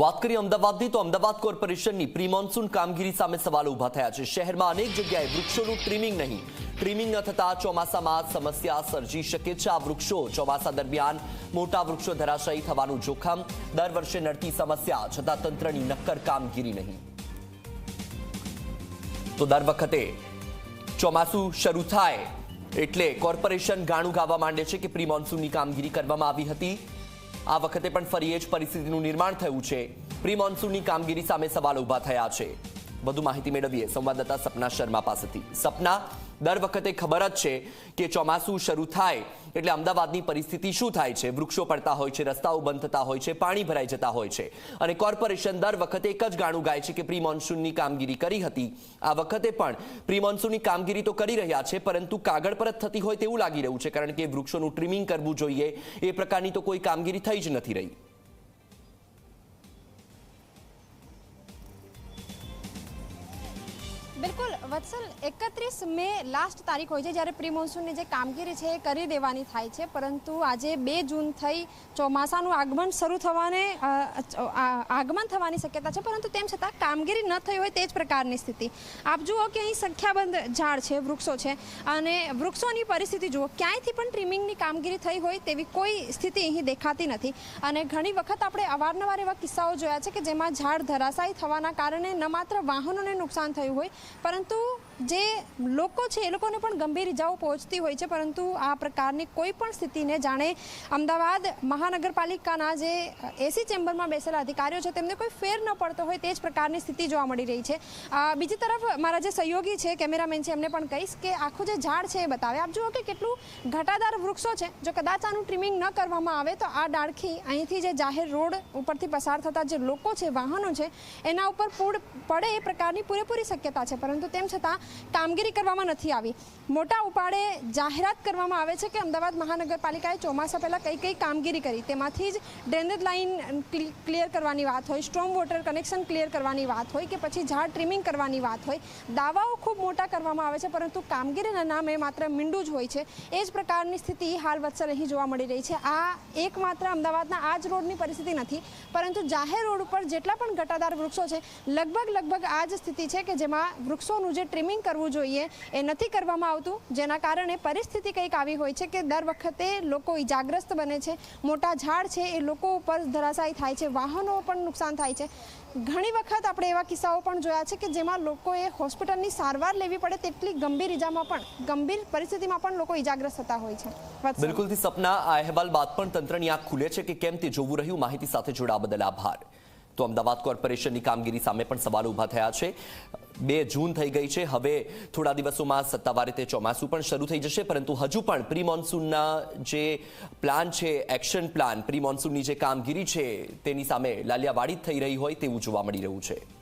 વાત કરીએ અમદાવાદની તો અમદાવાદ કોર્પોરેશનની પ્રી મોન્સૂન કામગીરી સામે સવાલો ઊભા થયા છે. શહેરમાં અનેક જગ્યાએ વૃક્ષોનું ટ્રીમિંગ નહીં. ટ્રીમિંગ ન થતા ચોમાસામાં સમસ્યા સર્જી શકે છે. આ વૃક્ષો ચોમાસા દરમિયાન મોટા વૃક્ષો ધરાશાયી થવાનું જોખમ. દર વર્ષે નડતી સમસ્યા, છતાં તંત્રની નક્કર કામગીરી નહીં. તો દર વખતે ચોમાસું શરૂ થાય એટલે કોર્પોરેશન ગાણું ગાવા માંડે છે કે પ્રી મોન્સૂનની કામગીરી કરવામાં આવી હતી. આ વખતે પણ ફરી જ પરિસ્થિતિનું નિર્માણ થયું છે. પ્રી મોન્સૂનની કામગીરી સામે સવાલ ઊભા થયા છે. વધુ માહિતી મેળવીએ સંવાદદાતા સપના શર્મા પાસેથી. સપના દર વખતે ખબર જ છે કે ચોમાસું શરૂ થાય એટલે અમદાવાદની પરિસ્થિતિ શું થાય છે? વૃક્ષો પડતા હોય છે, રસ્તાઓ બંધ થતા હોય છે, પાણી ભરાઈ જતા હોય છે. અને કોર્પોરેશન દર વખતે એક જ ગાણું ગાય છે કે પ્રી મોન્સૂનની કામગીરી કરી હતી. આ વખતે પણ પ્રી મોન્સૂનની કામગીરી તો કરી રહ્યા છે, પરંતુ કાગળ પર જ થતી હોય તેવું લાગી રહ્યું છે, કારણ કે વૃક્ષોનું ટ્રીમિંગ કરવું જોઈએ એ પ્રકારની તો કોઈ કામગીરી થઈ જ નથી રહી. બિલકુલ, વત્સલ, એકત્રીસ મે લાસ્ટ તારીખ હોય છે, જ્યારે પ્રી મોન્સૂનની જે કામગીરી છે એ કરી દેવાની થાય છે, પરંતુ આજે બે જૂન થઈ ચોમાસાનું આગમન શરૂ થવાને આગમન થવાની શક્યતા છે, પરંતુ તેમ છતાં કામગીરી ન થઈ હોય તે જ પ્રકારની સ્થિતિ. આપ જુઓ કે અહીં સંખ્યાબંધ ઝાડ છે, વૃક્ષો છે, અને વૃક્ષોની પરિસ્થિતિ જુઓ, ક્યાંયથી પણ ટ્રીમિંગની કામગીરી થઈ હોય તેવી કોઈ સ્થિતિ અહીં દેખાતી નથી. અને ઘણી વખત આપણે અવારનવાર એવા કિસ્સાઓ જોયા છે કે જેમાં ઝાડ ધરાશાયી થવાના કારણે ન માત્ર વાહનોને નુકસાન થયું હોય પરંતુ જે લોકો છે, એ લોકોને પણ ગંભીર ઇજાઓ પહોંચતી હોય છે, પરંતુ આ પ્રકારની કોઈ પણ સ્થિતિને જાણે અમદાવાદ મહાનગરપાલિકાના જે એસી ચેમ્બરમાં બેસેલા અધિકારીઓ છે, તેમને કોઈ ફેર ન પડતો હોય, તે જ પ્રકારની સ્થિતિ જોવા મળી રહી છે. બીજી તરફ મારા જે સહયોગી છે, કેમેરામેન છે, એમને પણ કહીશ કે આખું જે ઝાડ છે, એ બતાવે. આપ જુઓ કે કેટલું ઘટાદાર વૃક્ષો છે. જો કદાચ આનું ટ્રીમિંગ ન કરવામાં આવે, તો આ ડાળખી અહીંથી જે જાહેર રોડ ઉપરથી પસાર થતા જે લોકો છે, વાહનો છે, એના ઉપર પૂર પડે એ પ્રકારની પૂરેપૂરી શક્યતા છે. પરંતુ તેમ છતાં કામગીરી કરવામાં નથી આવી. મોટા ઉપાડે જાહેરાત કરવામાં આવે છે કે અમદાવાદ મહાનગરપાલિકાએ ચોમાસા પહેલાં કઈ કઈ કામગીરી કરી. તેમાંથી જ ડ્રેનેજ લાઇન ક્લિયર કરવાની વાત હોય, સ્ટ્રોમ વોટર કનેક્શન ક્લિયર કરવાની વાત હોય કે પછી ઝાડ ટ્રીમિંગ કરવાની વાત હોય. દાવાઓ ખૂબ મોટા કરવામાં આવે છે, પરંતુ કામગીરીના નામે માત્ર મીંડું જ હોય છે. એ જ પ્રકારની સ્થિતિ હાલ વત્સર અહીં જોવા મળી રહી છે. આ એકમાત્ર અમદાવાદના આ જ રોડની પરિસ્થિતિ નથી, પરંતુ જાહેર રોડ ઉપર જેટલા પણ ઘટાદાર વૃક્ષો છે લગભગ લગભગ આ જ સ્થિતિ છે કે જેમાં વૃક્ષોનું જે ટ્રીમિંગ કરવું જોઈએ, એ નથી કરવામાં આવતું, જેના કારણે પરિસ્થિતિ કંઈક આવી હોય છે કે દર વખતે લોકો ઇજાગ્રસ્ત બને છે, મોટા ઝાડ છે, એ લોકો ઉપર ધરાશાયી થાય છે, વાહનો પણ નુકસાન થાય છે. ઘણી વખત આપણે એવા કિસ્સાઓ પણ જોયા છે કે જેમાં લોકોએ હોસ્પિટલની સારવાર લેવી પડે તેટલી ગંભીર ઇજામાં પણ, ગંભીર પરિસ્થિતિમાં પણ લોકો ઇજાગ્રસ્ત થતા હોય છે. બિલકુલથી સપના, આ અહેવાલ બાદ પણ તંત્રની આંખ ખુલે છે કે કેમ તે જોવું રહ્યું, માહિતી સાથે જોડાવા બદલ આભાર. તો અમદાવાદ કોર્પોરેશનની કામગીરી સામે પણ સવાલ ઊભા થયા છે. બે જૂન થઈ ગઈ છે. હવે થોડા દિવસોમાં સત્તાવાર રીતે ચોમાસું પણ શરૂ થઈ જશે, પરંતુ હજુ પણ પ્રી મોન્સૂનના જે પ્લાન છે, એક્શન પ્લાન પ્રી મોન્સૂનની જે કામગીરી છે, તેની સામે લાલિયાવાડી થઈ રહી હોય તેવું જોવા મળી રહ્યું છે.